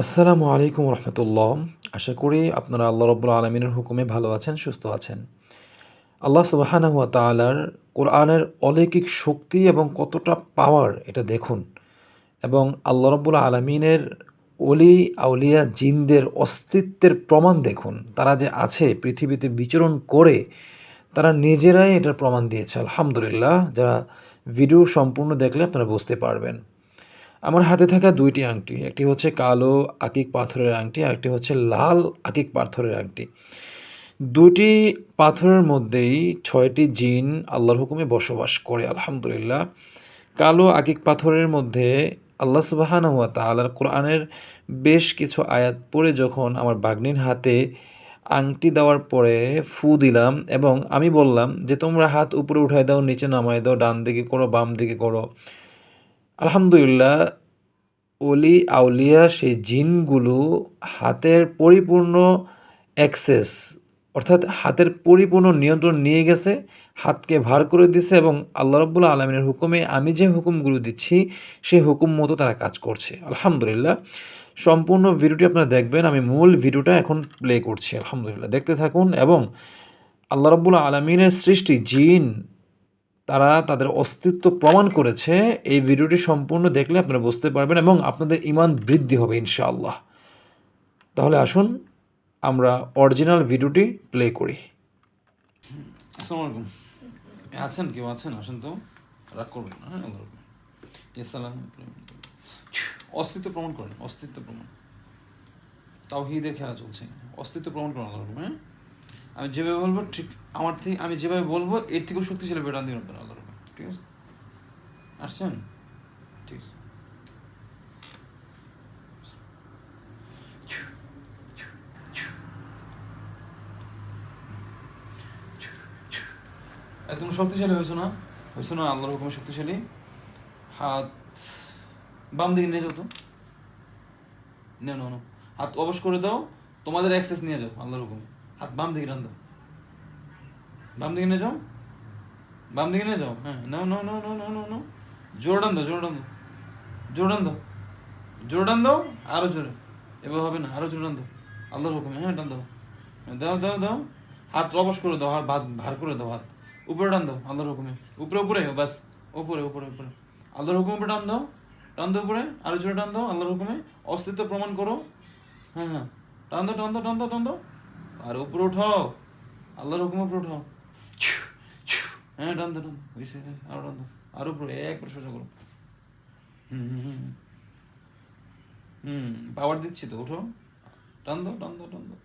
আসসালামু আলাইকুম রহমতুল্লাহ। আশা করি আপনারা আল্লাহ রব্বুল আলমিনের হুকুমে ভালো আছেন, সুস্থ আছেন। আল্লাহ সুবাহানা হুয়া তালার কোরআনের অলৌকিক শক্তি এবং কতটা পাওয়ার এটা দেখুন। এবং আল্লাহ রব্বুল আলমিনের অলি আউলিয়া, জিনদের অস্তিত্বের প্রমাণ দেখুন। তারা যে আছে, পৃথিবীতে বিচরণ করে, তারা নিজেরাই এটার প্রমাণ দিয়েছে। আলহামদুলিল্লাহ, যারা ভিডিও সম্পূর্ণ দেখলে আপনারা বুঝতে পারবেন। আমার হাতে থাকা দুইটি আংটি, একটি হচ্ছে কালো আকিক পাথরের আংটি আর একটি হচ্ছে লাল আকিক পাথরের আংটি। দুটি পাথরের মধ্যেই ছয়টি জিন আল্লাহর হুকুমে বসবাস করে, আলহামদুলিল্লাহ। কালো আকিক পাথরের মধ্যে আল্লাহ সুবাহানা হুয়া কোরআনের বেশ কিছু আয়াত পড়ে যখন আমার বাগ্নির হাতে আংটি দেওয়ার পরে ফু দিলাম এবং আমি বললাম যে, তোমরা হাত উপরে উঠাই দাও, নিচে নামাই দাও, ডান দিকে করো, বাম দিকে করো। আলহামদুলিল্লাহ অলি আউলিয়া সেই জিনগুলো হাতের পরিপূর্ণ অ্যাক্সেস, অর্থাৎ হাতের পরিপূর্ণ নিয়ন্ত্রণ নিয়ে গেছে, হাতকে ভার করে দিছে এবং আল্লাহ রব্বুল্লা আলমিনের হুকুমে আমি যে হুকুমগুলো দিচ্ছি, সেই হুকুম মতো তারা কাজ করছে। আলহামদুলিল্লাহ। সম্পূর্ণ ভিডিওটি আপনারা দেখবেন, আমি মূল ভিডিওটা এখন প্লে করছি। আলহামদুলিল্লাহ। দেখতে থাকুন এবং আল্লাহ রব্বুল্লা আলমিনের সৃষ্টি জিন তারা তাদের অস্তিত্ব প্রমাণ করেছে এই ভিডিওটি সম্পূর্ণ দেখলে আপনারা বুঝতে পারবেন এবং আপনাদের ইমান বৃদ্ধি হবে ইনশাআল্লাহ। তাহলে আসুন আমরা অরিজিনাল ভিডিওটি প্লে করি। আসসালামু আলাইকুম আছেন কেউ? আছেন? আসেন তো। রাগ করবেন না হ্যাঁ? অস্তিত্ব প্রমাণ করেন অস্তিত্ব প্রমাণ। তাওহীদের খেলা চলছে। অস্তিত্ব প্রমাণ করেন আল্লাহর হুকুমে, হ্যাঁ? আমি যেভাবে বলব, ঠিক আমার থেকে, আমি যেভাবে বলব, এর থেকেও শক্তিশালী বেটান দিন আল্লাহর ঠিক আছে? আসছেন? ঠিক আছে। একদম শক্তিশালী হয়েছো না? হয়েছো না, আল্লাহর হুকুমে শক্তিশালী? হাত বাম দিকে নিয়ে যাও তো। নাও নাও হাত অবশ করে দাও, তোমাদের অ্যাক্সেস নিয়ে যাও, আল্লাহর হুকুমে। হাত বাম দিকে টান দাও। বাম দিকে নিয়ে যাও। বাম দিকে নিয়ে যাও। হ্যাঁ নাও নাও নাও নাও নাও নাও নাও। জোর টান দাও জোর টান দাও। জোর টান দাও। জোর টান দাও আরও জোরে। এবার হবে না আরও জোর টান দাও। আল্লাহর হুকুমে হ্যাঁ টান দাও। হ্যাঁ, দাও দাও দাও। হাত অবশ করে দাও হাত ভার করে দাও হাত। উপরে টান দাও আল্লাহর হুকুমে। উপরে উপরে বাস। উপরে উপরে উপরে। আল্লাহর হুকুমে উপরে টান দাও। টান দাও উপরে আরও জোরে টান দাও আল্লাহর হুকুমে। অস্তিত্ব প্রমাণ করো। হ্যাঁ হ্যাঁ। টান দাও টান দাও টান দাও টান দাও। আর উপরে উঠাও আল্লাহর হুকুমে উপরে উঠাও হ্যাঁ টান দাও হইছে, আরও টান আর উপরে একবার সোজা করো। হুম হুম পাওয়ার দিচ্ছি তো উঠো। টান দাও টান দাও টান দাও।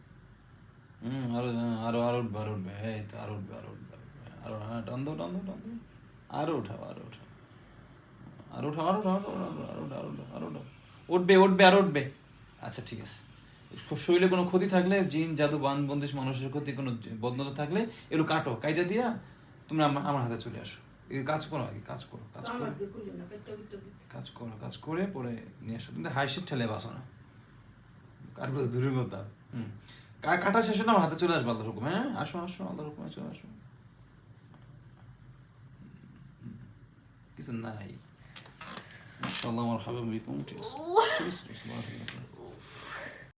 হুম আরও হ্যাঁ, আরও আরও উঠবে আরও উঠবে। এই তো আরও উঠবে আরও উঠবে। আরও হ্যাঁ টান দাও টান দাও টান দাও। আরও উঠাও আরও উঠাও। আরও উঠাও আরও উঠাও আরও উঠাও আরও উঠাও আরও উঠাও আরও উঠাও। উঠবে উঠবে আরও উঠবে। আচ্ছা ঠিক আছে। শরীরে কোনো ক্ষতি থাকলে জিন জাদু বান বন্দিশ মানুষের ক্ষতি কোনো বদনজর থাকলে এগুলো কাটো। কাইটা দিয়া তুমি আমার হাতে চলে আসো। কাজ করো আগে কাজ করো কাজ করো। কাজ করো কাজ করে পরে নিয়ে আসো। কিন্তু হাইসিট ঠেলে বাসো না। কাটবো দূরের কথা? হুম। কাটা শেষ হলে আমার হাতে চলে আসবে আল্লাহর হুকুম হ্যাঁ? আসো আসো আল্লাহর হুকুমে চলে আসো। কিছু নাই। মাশাআল্লাহ আমার হাবিব বিকুম ঠিক আছে